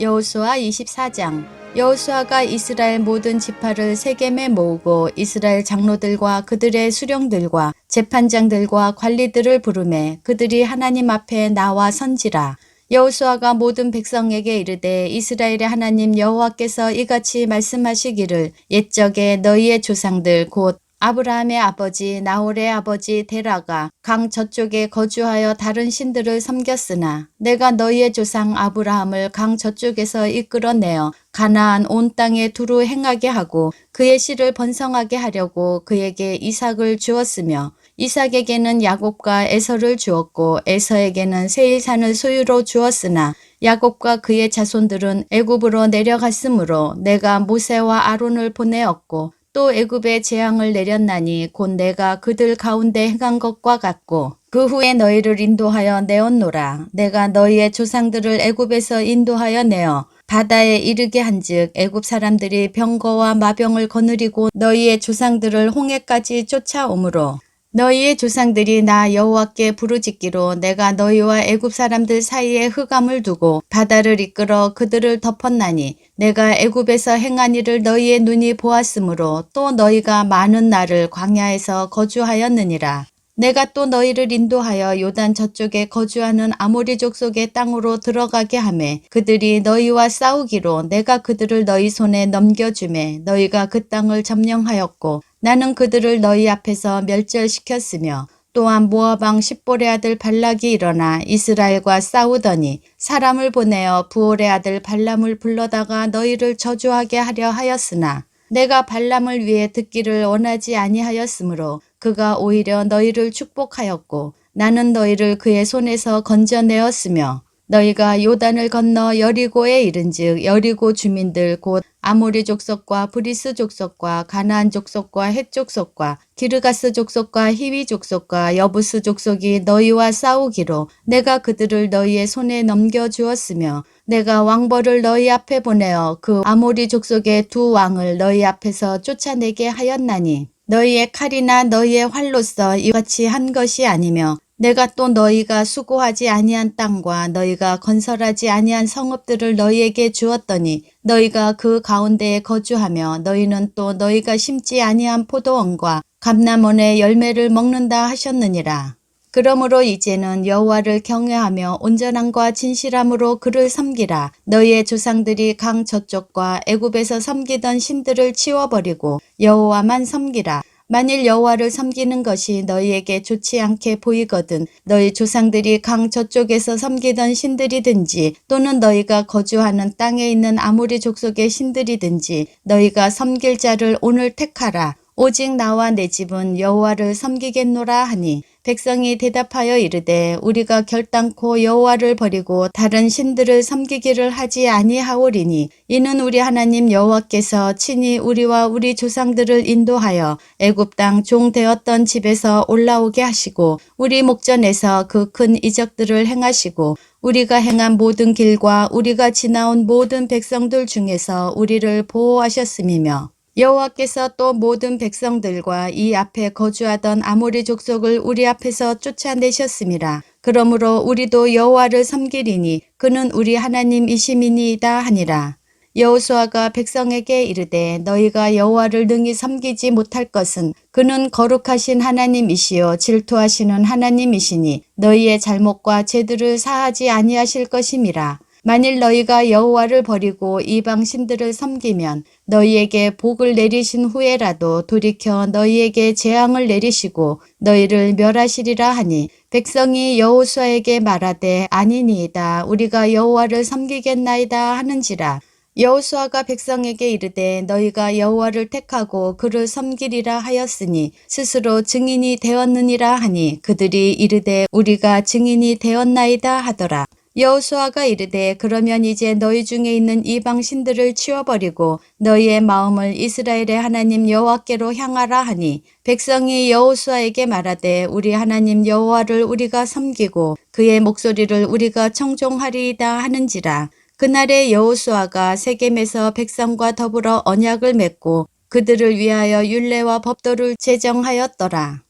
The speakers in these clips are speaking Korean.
여호수아 24장. 여호수아가 이스라엘 모든 지파를 세겜에 모으고 이스라엘 장로들과 그들의 수령들과 재판장들과 관리들을 부르매 그들이 하나님 앞에 나와 선지라. 여호수아가 모든 백성에게 이르되 이스라엘의 하나님 여호와께서 이같이 말씀하시기를 옛적에 너희의 조상들 곧 아브라함의 아버지 나홀의 아버지 데라가 강 저쪽에 거주하여 다른 신들을 섬겼으나 내가 너희의 조상 아브라함을 강 저쪽에서 이끌어내어 가나안 온 땅에 두루 행하게 하고 그의 씨를 번성하게 하려고 그에게 이삭을 주었으며 이삭에게는 야곱과 에서를 주었고 에서에게는 세일산을 소유로 주었으나 야곱과 그의 자손들은 애굽으로 내려갔으므로 내가 모세와 아론을 보내었고 또 애굽에 재앙을 내렸나니 곧 내가 그들 가운데 행한 것과 같고 그 후에 너희를 인도하여 내었노라. 내가 너희의 조상들을 애굽에서 인도하여 내어 바다에 이르게 한즉 애굽 사람들이 병거와 마병을 거느리고 너희의 조상들을 홍해까지 쫓아오므로 너희의 조상들이 나 여호와께 부르짖기로 내가 너희와 애굽 사람들 사이에 흑암을 두고 바다를 이끌어 그들을 덮었나니 내가 애굽에서 행한 일을 너희의 눈이 보았으므로 또 너희가 많은 날을 광야에서 거주하였느니라. 내가 또 너희를 인도하여 요단 저쪽에 거주하는 아모리 족속의 땅으로 들어가게 하매 그들이 너희와 싸우기로 내가 그들을 너희 손에 넘겨주매 너희가 그 땅을 점령하였고 나는 그들을 너희 앞에서 멸절시켰으며 또한 모아방 십볼의 아들 발락이 일어나 이스라엘과 싸우더니 사람을 보내어 부올의 아들 발람을 불러다가 너희를 저주하게 하려 하였으나 내가 발람을 위해 듣기를 원하지 아니하였으므로 그가 오히려 너희를 축복하였고 나는 너희를 그의 손에서 건져내었으며 너희가 요단을 건너 여리고에 이른즉 여리고 주민들 곧 아모리 족속과 브리스 족속과 가나안 족속과 헷 족속과 기르가스 족속과 히위 족속과 여부스 족속이 너희와 싸우기로 내가 그들을 너희의 손에 넘겨 주었으며 내가 왕벌을 너희 앞에 보내어 그 아모리 족속의 두 왕을 너희 앞에서 쫓아내게 하였나니 너희의 칼이나 너희의 활로서 이같이 한 것이 아니며 내가 또 너희가 수고하지 아니한 땅과 너희가 건설하지 아니한 성읍들을 너희에게 주었더니 너희가 그 가운데에 거주하며 너희는 또 너희가 심지 아니한 포도원과 감남원의 열매를 먹는다 하셨느니라. 그러므로 이제는 여호와를 경외하며 온전함과 진실함으로 그를 섬기라. 너희의 조상들이 강 저쪽과 애굽에서 섬기던 신들을 치워버리고 여호와만 섬기라. 만일 여호와를 섬기는 것이 너희에게 좋지 않게 보이거든 너희 조상들이 강 저쪽에서 섬기던 신들이든지 또는 너희가 거주하는 땅에 있는 아무리 족속의 신들이든지 너희가 섬길 자를 오늘 택하라. 오직 나와 내 집은 여호와를 섬기겠노라 하니 백성이 대답하여 이르되 우리가 결단코 여호와를 버리고 다른 신들을 섬기기를 하지 아니하오리니 이는 우리 하나님 여호와께서 친히 우리와 우리 조상들을 인도하여 애굽 땅 종 되었던 집에서 올라오게 하시고 우리 목전에서 그 큰 이적들을 행하시고 우리가 행한 모든 길과 우리가 지나온 모든 백성들 중에서 우리를 보호하셨음이며 여호와께서 또 모든 백성들과 이 앞에 거주하던 아모리 족속을 우리 앞에서 쫓아내셨음이라. 그러므로 우리도 여호와를 섬기리니 그는 우리 하나님이시미니이다 하니라. 여호수아가 백성에게 이르되 너희가 여호와를 능히 섬기지 못할 것은 그는 거룩하신 하나님이시요 질투하시는 하나님이시니 너희의 잘못과 죄들을 사하지 아니하실 것임이라. 만일 너희가 여호와를 버리고 이방 신들을 섬기면 너희에게 복을 내리신 후에라도 돌이켜 너희에게 재앙을 내리시고 너희를 멸하시리라 하니 백성이 여호수아에게 말하되 아니니이다. 우리가 여호와를 섬기겠나이다 하는지라. 여호수아가 백성에게 이르되 너희가 여호와를 택하고 그를 섬기리라 하였으니 스스로 증인이 되었느니라 하니 그들이 이르되 우리가 증인이 되었나이다 하더라 여호수아가 이르되 그러면 이제 너희 중에 있는 이방 신들을 치워버리고 너희의 마음을 이스라엘의 하나님 여호와께로 향하라 하니 백성이 여호수아에게 말하되 우리 하나님 여호와를 우리가 섬기고 그의 목소리를 우리가 청종하리이다 하는지라 그날에 여호수아가 세겜에서 백성과 더불어 언약을 맺고 그들을 위하여 율례와 법도를 제정하였더라.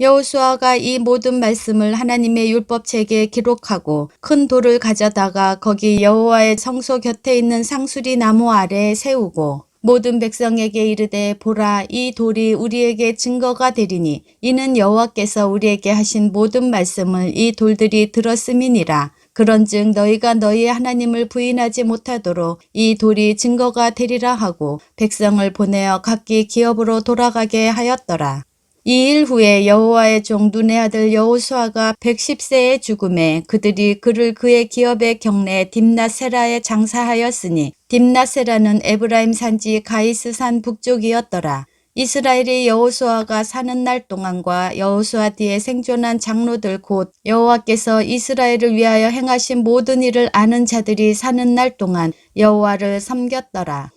여호수아가 이 모든 말씀을 하나님의 율법책에 기록하고 큰 돌을 가져다가 거기 여호와의 성소 곁에 있는 상수리 나무 아래 세우고 모든 백성에게 이르되 보라 이 돌이 우리에게 증거가 되리니 이는 여호와께서 우리에게 하신 모든 말씀을 이 돌들이 들었음이니라 그런즉 너희가 너희의 하나님을 부인하지 못하도록 이 돌이 증거가 되리라 하고 백성을 보내어 각기 기업으로 돌아가게 하였더라. 이 일 후에 여호와의 종 눈의 아들 여호수아가 110세의 죽음에 그들이 그를 그의 기업의 경내 딥나세라에 장사하였으니 딥나세라는 에브라임 산지 가이스산 북쪽이었더라. 이스라엘이 여호수아가 사는 날 동안과 여호수아 뒤에 생존한 장로들 곧 여호와께서 이스라엘을 위하여 행하신 모든 일을 아는 자들이 사는 날 동안 여호와를 섬겼더라.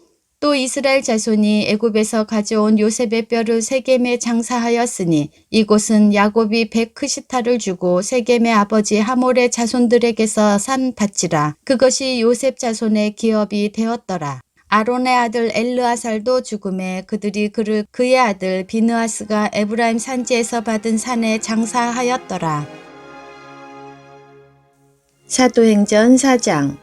또 이스라엘 자손이 애굽에서 가져온 요셉의 뼈를 세겜에 장사하였으니 이곳은 야곱이 백크시타를 주고 세겜의 아버지 하몰의 자손들에게서 산 밭이라 그것이 요셉 자손의 기업이 되었더라. 아론의 아들 엘르아살도 죽음에 그들이 그를 그의 아들 비느아스가 에브라임 산지에서 받은 산에 장사하였더라. 사도행전 4장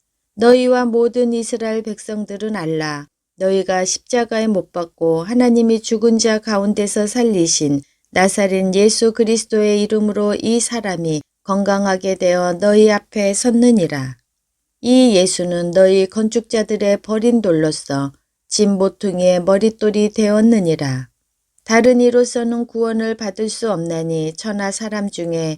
너희와 모든 이스라엘 백성들은 알라. 너희가 십자가에 못 박고 하나님이 죽은 자 가운데서 살리신 나사렛 예수 그리스도의 이름으로 이 사람이 건강하게 되어 너희 앞에 섰느니라. 이 예수는 너희 건축자들의 버린 돌로서 진보퉁이의 머릿돌이 되었느니라. 다른 이로서는 구원을 받을 수 없나니 천하 사람 중에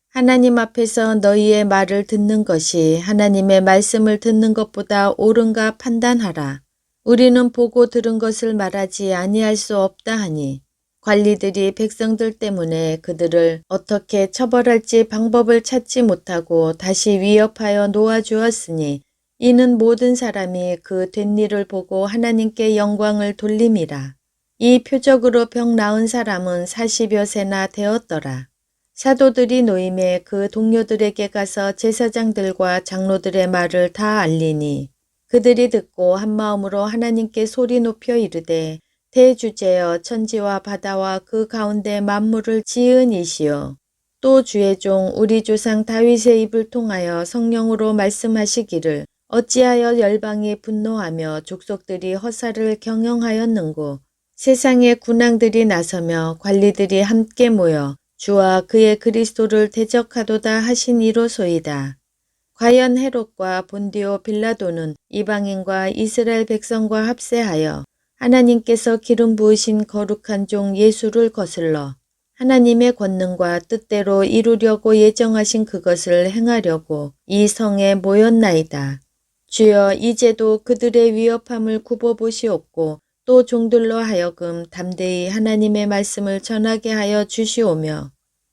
하나님 앞에서 너희의 말을 듣는 것이 하나님의 말씀을 듣는 것보다 옳은가 판단하라. 우리는 보고 들은 것을 말하지 아니할 수 없다 하니 관리들이 백성들 때문에 그들을 어떻게 처벌할지 방법을 찾지 못하고 다시 위협하여 놓아주었으니 이는 모든 사람이 그 된 일을 보고 하나님께 영광을 돌림이라. 이 표적으로 병 나은 사람은 40여 세나 되었더라. 사도들이 노임에 그 동료들에게 가서 제사장들과 장로들의 말을 다 알리니 그들이 듣고 한마음으로 하나님께 소리 높여 이르되 대주제여 천지와 바다와 그 가운데 만물을 지은 이시여. 또 주의 종 우리 조상 다윗의 입을 통하여 성령으로 말씀하시기를 어찌하여 열방이 분노하며 족속들이 허사를 경영하였는고 세상의 군왕들이 나서며 관리들이 함께 모여 주와 그의 그리스도를 대적하도다 하신 이로소이다. 과연 헤롯과 본디오 빌라도는 이방인과 이스라엘 백성과 합세하여 하나님께서 기름 부으신 거룩한 종 예수를 거슬러 하나님의 권능과 뜻대로 이루려고 예정하신 그것을 행하려고 이 성에 모였나이다. 주여 이제도 그들의 위협함을 굽어보시옵고 또 종들로 하여금 담대히 하나님의 말씀을 전하게 하여 주시오며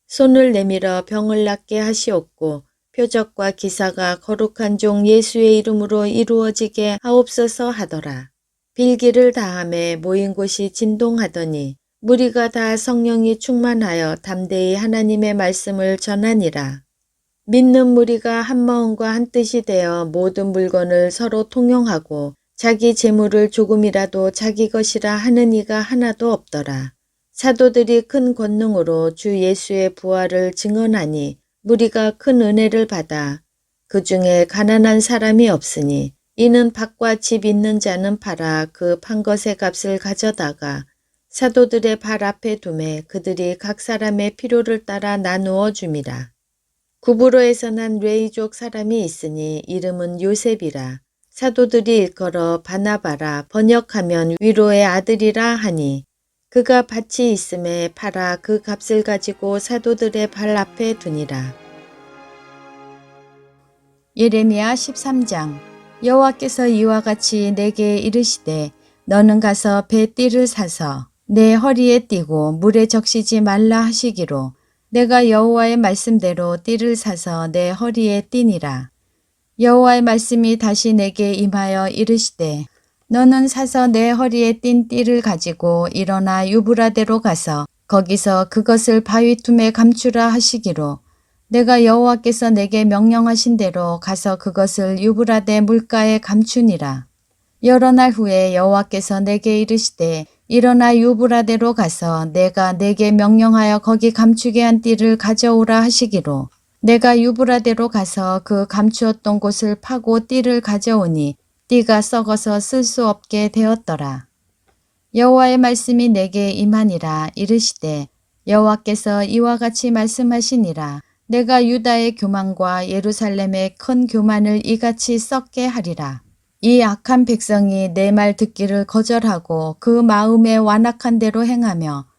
손을 내밀어 병을 낫게 하시옵고 표적과 기사가 거룩한 종 예수의 이름으로 이루어지게 하옵소서 하더라. 빌기를 다함에 모인 곳이 진동하더니 무리가 다 성령이 충만하여 담대히 하나님의 말씀을 전하니라. 믿는 무리가 한 마음과 한 뜻이 되어 모든 물건을 서로 통용하고 자기 재물을 조금이라도 자기 것이라 하는 이가 하나도 없더라. 사도들이 큰 권능으로 주 예수의 부활을 증언하니 무리가 큰 은혜를 받아 그 중에 가난한 사람이 없으니 이는 밭과 집 있는 자는 팔아 그 판 것의 값을 가져다가 사도들의 발 앞에 두매 그들이 각 사람의 필요를 따라 나누어 줌이라. 구브로에서 난 레이족 사람이 있으니 이름은 요셉이라. 사도들이 일컬어 바나바라 번역하면 위로의 아들이라 하니 그가 밭이 있음에 팔아 그 값을 가지고 사도들의 발 앞에 두니라. 예레미야 13장 여호와께서 이와 같이 내게 이르시되 너는 가서 배 띠를 사서 내 허리에 띠고 물에 적시지 말라 하시기로 내가 여호와의 말씀대로 띠를 사서 내 허리에 띠니라. 여호와의 말씀이 다시 내게 임하여 이르시되 너는 사서 내 허리에 띈 띠를 가지고 일어나 유브라데로 가서 거기서 그것을 바위 틈에 감추라 하시기로 내가 여호와께서 내게 명령하신 대로 가서 그것을 유브라데 물가에 감추니라. 여러 날 후에 여호와께서 내게 이르시되 일어나 유브라데로 가서 내가 내게 명령하여 거기 감추게 한 띠를 가져오라 하시기로 내가 유브라데로 가서 그 감추었던 곳을 파고 띠를 가져오니 띠가 썩어서 쓸 수 없게 되었더라. 여호와의 말씀이 내게 임하니라 이르시되 여호와께서 이와 같이 말씀하시니라 내가 유다의 교만과 예루살렘의 큰 교만을 이같이 썩게 하리라. 이 악한 백성이 내 말 듣기를 거절하고 그 마음에 완악한 대로 행하며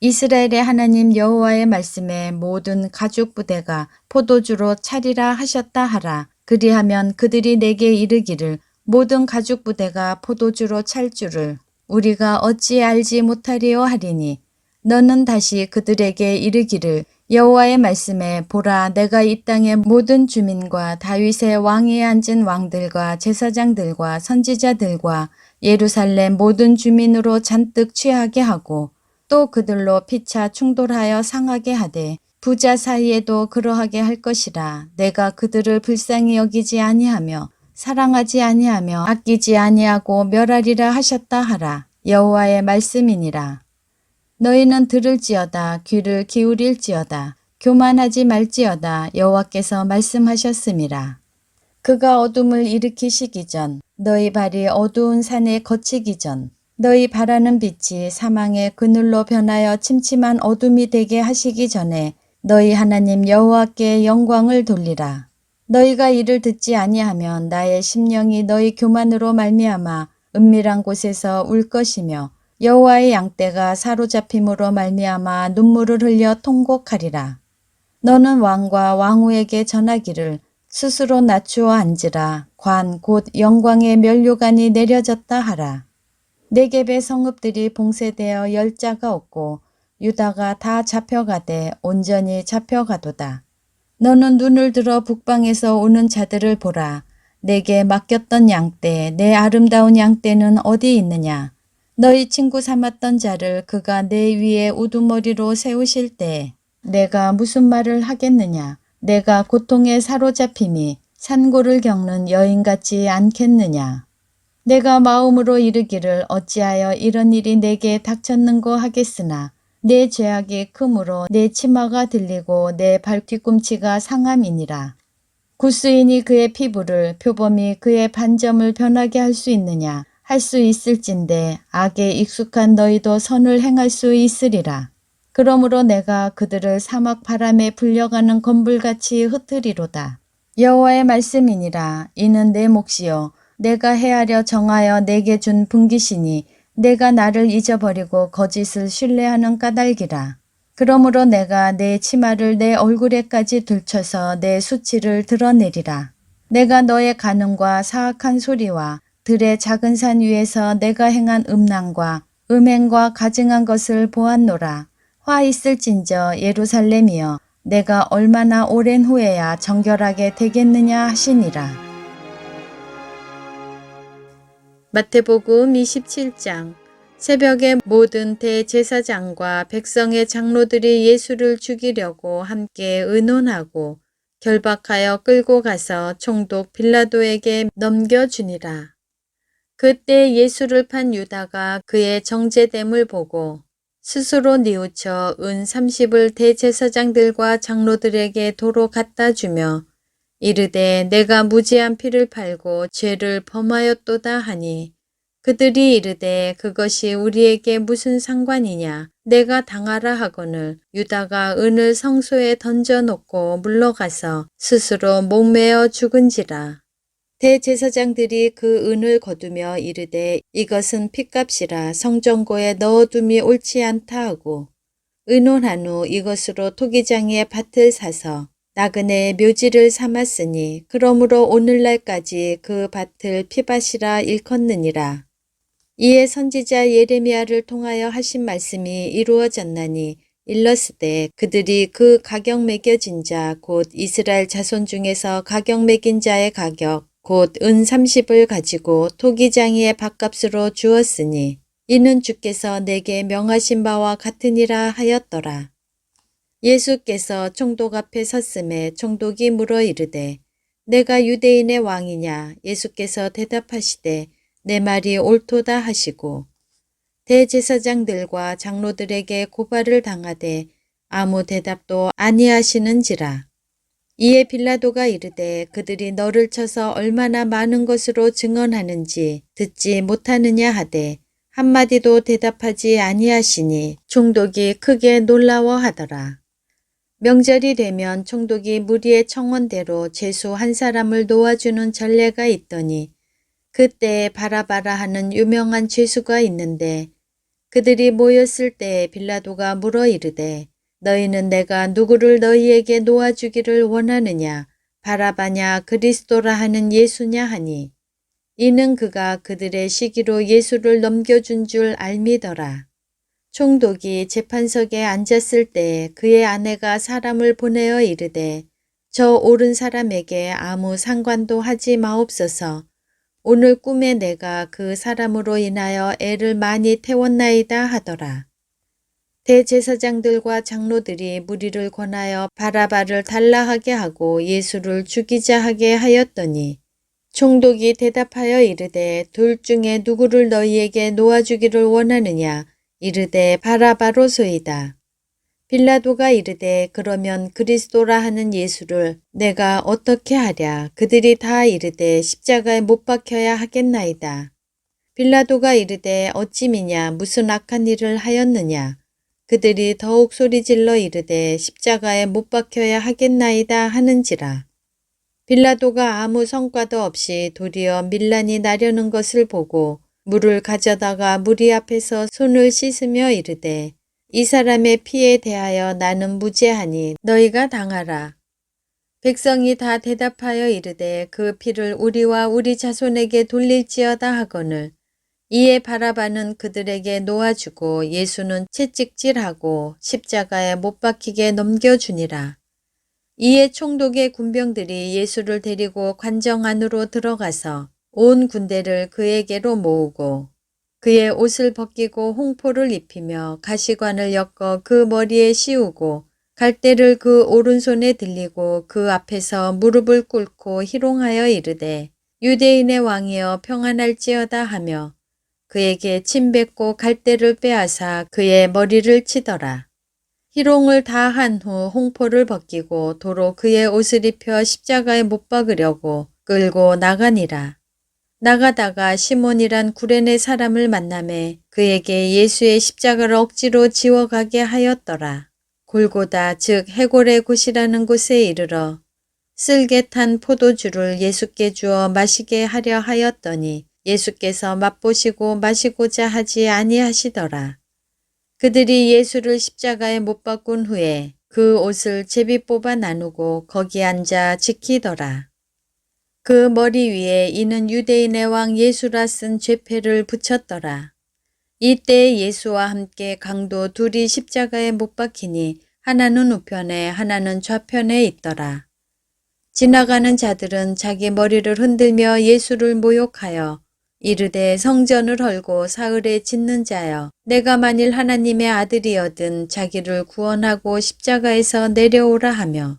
이스라엘의 하나님 여호와의 말씀에 모든 가죽 부대가 포도주로 차리라 하셨다 하라. 그리하면 그들이 내게 이르기를 모든 가죽 부대가 포도주로 찰 줄을 우리가 어찌 알지 못하리요 하리니 너는 다시 그들에게 이르기를 여호와의 말씀에 보라 내가 이 땅의 모든 주민과 다윗의 왕위에 앉은 왕들과 제사장들과 선지자들과 예루살렘 모든 주민으로 잔뜩 취하게 하고 또 그들로 피차 충돌하여 상하게 하되 부자 사이에도 그러하게 할 것이라. 내가 그들을 불쌍히 여기지 아니하며 사랑하지 아니하며 아끼지 아니하고 멸하리라 하셨다 하라. 여호와의 말씀이니라. 너희는 들을지어다 귀를 기울일지어다 교만하지 말지어다 여호와께서 말씀하셨음이라. 그가 어둠을 일으키시기 전 너희 발이 어두운 산에 거치기 전 너희 바라는 빛이 사망의 그늘로 변하여 침침한 어둠이 되게 하시기 전에 너희 하나님 여호와께 영광을 돌리라. 너희가 이를 듣지 아니하면 나의 심령이 너희 교만으로 말미암아 은밀한 곳에서 울 것이며 여호와의 양떼가 사로잡힘으로 말미암아 눈물을 흘려 통곡하리라. 너는 왕과 왕후에게 전하기를 스스로 낮추어 앉으라. 관 곧 영광의 면류관이 내려졌다 하라. 네겝의 성읍들이 봉쇄되어 열자가 없고 유다가 다 잡혀가되 온전히 잡혀가도다. 너는 눈을 들어 북방에서 오는 자들을 보라. 내게 맡겼던 양떼, 내 아름다운 양떼는 어디 있느냐? 너희 친구 삼았던 자를 그가 내 위에 우두머리로 세우실 때 내가 무슨 말을 하겠느냐? 내가 고통에 사로잡힘이 산고를 겪는 여인 같지 않겠느냐? 내가 마음으로 이르기를 어찌하여 이런 일이 내게 닥쳤는고 하겠으나 내 죄악이 크므로 내 치마가 들리고 내 발뒤꿈치가 상함이니라. 구스인이 그의 피부를 표범이 그의 반점을 변하게 할 수 있느냐? 할 수 있을진데 악에 익숙한 너희도 선을 행할 수 있으리라. 그러므로 내가 그들을 사막 바람에 불려가는 건불같이 흩으리로다. 여호와의 말씀이니라. 이는 내 몫이요. 내가 헤아려 정하여 내게 준 분기시니 내가 나를 잊어버리고 거짓을 신뢰하는 까닭이라. 그러므로 내가 내 치마를 내 얼굴에까지 들쳐서 내 수치를 드러내리라. 내가 너의 간음과 사악한 소리와 들의 작은 산 위에서 내가 행한 음란과 음행과 가증한 것을 보았노라. 화 있을진저 예루살렘이여 내가 얼마나 오랜 후에야 정결하게 되겠느냐 하시니라. 마태복음 27장 새벽에 모든 대제사장과 백성의 장로들이 예수를 죽이려고 함께 의논하고 결박하여 끌고 가서 총독 빌라도에게 넘겨주니라. 그때 예수를 판 유다가 그의 정제됨을 보고 스스로 뉘우쳐 은 30을 대제사장들과 장로들에게 도로 갖다 주며 이르되 내가 무지한 피를 팔고 죄를 범하였도다 하니. 그들이 이르되 그것이 우리에게 무슨 상관이냐? 내가 당하라 하거늘 유다가 은을 성소에 던져놓고 물러가서 스스로 목매어 죽은지라. 대제사장들이 그 은을 거두며 이르되 이것은 핏값이라 성전고에 넣어둠이 옳지 않다 하고. 의논한 후 이것으로 토기장의 밭을 사서 나그네의 묘지를 삼았으니 그러므로 오늘날까지 그 밭을 피밭이라 일컫느니라. 이에 선지자 예레미야를 통하여 하신 말씀이 이루어졌나니 일렀으되 그들이 그 가격 매겨진 자 곧 이스라엘 자손 중에서 가격 매긴 자의 가격 곧 은 30을 가지고 토기장이의 밥값으로 주었으니 이는 주께서 내게 명하신 바와 같으니라 하였더라. 예수께서 총독 앞에 섰음에 총독이 물어 이르되 내가 유대인의 왕이냐 예수께서 대답하시되 내 말이 옳도다 하시고 대제사장들과 장로들에게 고발을 당하되 아무 대답도 아니하시는지라. 이에 빌라도가 이르되 그들이 너를 쳐서 얼마나 많은 것으로 증언하는지 듣지 못하느냐 하되 한마디도 대답하지 아니하시니 총독이 크게 놀라워하더라. 명절이 되면 총독이 무리의 청원대로 죄수 한 사람을 놓아주는 전례가 있더니 그때 바라바라 하는 유명한 죄수가 있는데 그들이 모였을 때 빌라도가 물어 이르되 너희는 내가 누구를 너희에게 놓아주기를 원하느냐 바라바냐 그리스도라 하는 예수냐 하니 이는 그가 그들의 시기로 예수를 넘겨준 줄 알미더라. 총독이 재판석에 앉았을 때 그의 아내가 사람을 보내어 이르되 저 옳은 사람에게 아무 상관도 하지 마옵소서. 오늘 꿈에 내가 그 사람으로 인하여 애를 많이 태웠나이다 하더라. 대제사장들과 장로들이 무리를 권하여 바라바를 달라하게 하고 예수를 죽이자 하게 하였더니 총독이 대답하여 이르되 둘 중에 누구를 너희에게 놓아주기를 원하느냐 이르되 바라바로소이다. 빌라도가 이르되 그러면 그리스도라 하는 예수를 내가 어떻게 하랴 그들이 다 이르되 십자가에 못 박혀야 하겠나이다. 빌라도가 이르되 어찌미냐 무슨 악한 일을 하였느냐 그들이 더욱 소리질러 이르되 십자가에 못 박혀야 하겠나이다 하는지라. 빌라도가 아무 성과도 없이 도리어 밀란이 나려는 것을 보고 물을 가져다가 무리 앞에서 손을 씻으며 이르되 이 사람의 피에 대하여 나는 무죄하니 너희가 당하라. 백성이 다 대답하여 이르되 그 피를 우리와 우리 자손에게 돌릴지어다 하거늘 이에 바라바는 그들에게 놓아주고 예수는 채찍질하고 십자가에 못 박히게 넘겨주니라. 이에 총독의 군병들이 예수를 데리고 관정 안으로 들어가서 온 군대를 그에게로 모으고 그의 옷을 벗기고 홍포를 입히며 가시관을 엮어 그 머리에 씌우고 갈대를 그 오른손에 들리고 그 앞에서 무릎을 꿇고 희롱하여 이르되 유대인의 왕이여 평안할지어다 하며 그에게 침 뱉고 갈대를 빼앗아 그의 머리를 치더라. 희롱을 다 한 후 홍포를 벗기고 도로 그의 옷을 입혀 십자가에 못 박으려고 끌고 나가니라. 나가다가 시몬이란 구레네 사람을 만남에 그에게 예수의 십자가를 억지로 지워가게 하였더라. 골고다 즉 해골의 곳이라는 곳에 이르러 쓸개 탄 포도주를 예수께 주어 마시게 하려 하였더니 예수께서 맛보시고 마시고자 하지 아니하시더라. 그들이 예수를 십자가에 못 박은 후에 그 옷을 제비 뽑아 나누고 거기 앉아 지키더라. 그 머리 위에 이는 유대인의 왕 예수라 쓴 죄패를 붙였더라. 이때 예수와 함께 강도 둘이 십자가에 못 박히니 하나는 우편에 하나는 좌편에 있더라. 지나가는 자들은 자기 머리를 흔들며 예수를 모욕하여 이르되 성전을 헐고 사흘에 짓는 자여 내가 만일 하나님의 아들이여든 자기를 구원하고 십자가에서 내려오라 하며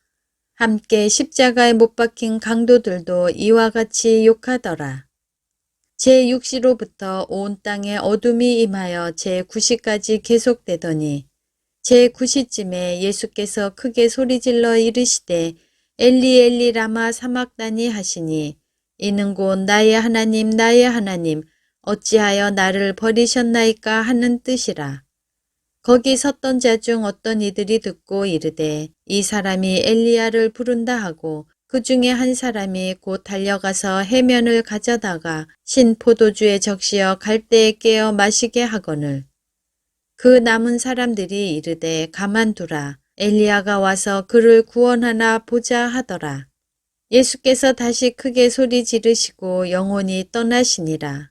함께 십자가에 못 박힌 강도들도 이와 같이 욕하더라. 제6시로부터 온 땅에 어둠이 임하여 제9시까지 계속되더니 제9시쯤에 예수께서 크게 소리질러 이르시되 엘리 엘리 라마 사막다니 하시니 이는 곧 나의 하나님 나의 하나님 어찌하여 나를 버리셨나이까 하는 뜻이라. 거기 섰던 자 중 어떤 이들이 듣고 이르되 이 사람이 엘리야를 부른다 하고 그 중에 한 사람이 곧 달려가서 해면을 가져다가 신 포도주에 적시어 갈대에 깨어 마시게 하거늘 그 남은 사람들이 이르되 가만두라 엘리야가 와서 그를 구원하나 보자 하더라. 예수께서 다시 크게 소리 지르시고 영혼이 떠나시니라.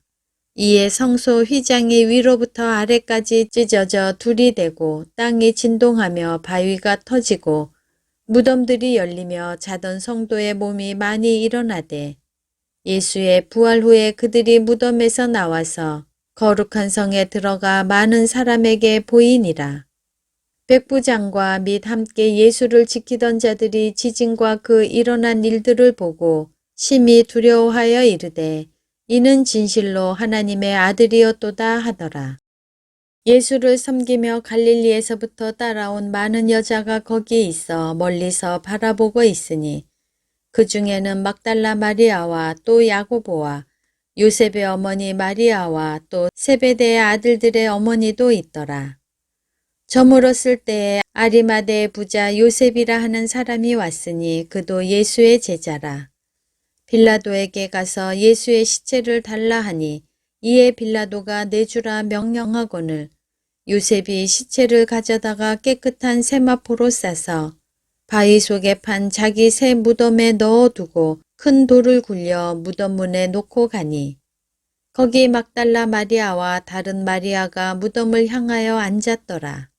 이에 성소 휘장이 위로부터 아래까지 찢어져 둘이 되고 땅이 진동하며 바위가 터지고 무덤들이 열리며 자던 성도의 몸이 많이 일어나되 예수의 부활 후에 그들이 무덤에서 나와서 거룩한 성에 들어가 많은 사람에게 보이니라. 백부장과 및 함께 예수를 지키던 자들이 지진과 그 일어난 일들을 보고 심히 두려워하여 이르되 이는 진실로 하나님의 아들이었도다 하더라. 예수를 섬기며 갈릴리에서부터 따라온 많은 여자가 거기 있어 멀리서 바라보고 있으니 그 중에는 막달라 마리아와 또 야고보와 요셉의 어머니 마리아와 또 세베대의 아들들의 어머니도 있더라. 저물었을 때에 아리마대의 부자 요셉이라 하는 사람이 왔으니 그도 예수의 제자라. 빌라도에게 가서 예수의 시체를 달라 하니 이에 빌라도가 내주라 명령하거늘 요셉이 시체를 가져다가 깨끗한 세마포로 싸서 바위 속에 판 자기 새 무덤에 넣어두고 큰 돌을 굴려 무덤 문에 놓고 가니 거기 막달라 마리아와 다른 마리아가 무덤을 향하여 앉았더라.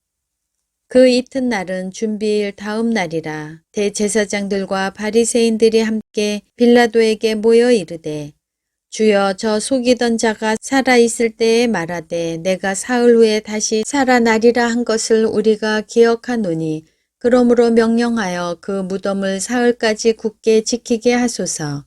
그 이튿날은 준비일 다음 날이라 대제사장들과 바리새인들이 함께 빌라도에게 모여 이르되 주여 저 속이던 자가 살아 있을 때에 말하되 내가 사흘 후에 다시 살아나리라 한 것을 우리가 기억하노니 그러므로 명령하여 그 무덤을 사흘까지 굳게 지키게 하소서.